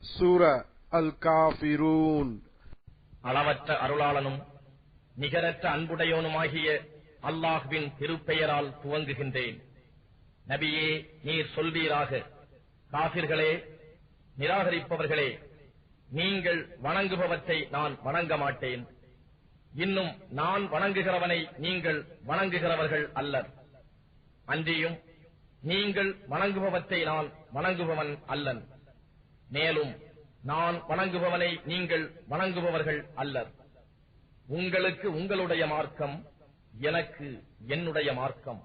சூர الله அல் காஃபிரூன் அளவற்ற அருளாளனும் நிகரற்ற அன்புடையவனுமாகிய அல்லாஹ்வின் திருப்பெயரால் துவங்குகின்றேன். நபியே நீர் சொல்வீராக. காபிர்களே நிராகரிப்பவர்களே நீங்கள் வணங்குபவற்றை நான் வணங்க மாட்டேன். இன்னும் நான் வணங்குகிறவனை நீங்கள் வணங்குகிறவர்கள் அல்லர். அன்றியும் நீங்கள் வணங்குபவற்றை நான் வணங்குபவன் அல்லன். மேலும் நான் வணங்குபவனை நீங்கள் வணங்குபவர்கள் அல்லர். உங்களுக்கு உங்களுடைய மார்க்கம் எனக்கு என்னுடைய மார்க்கம்.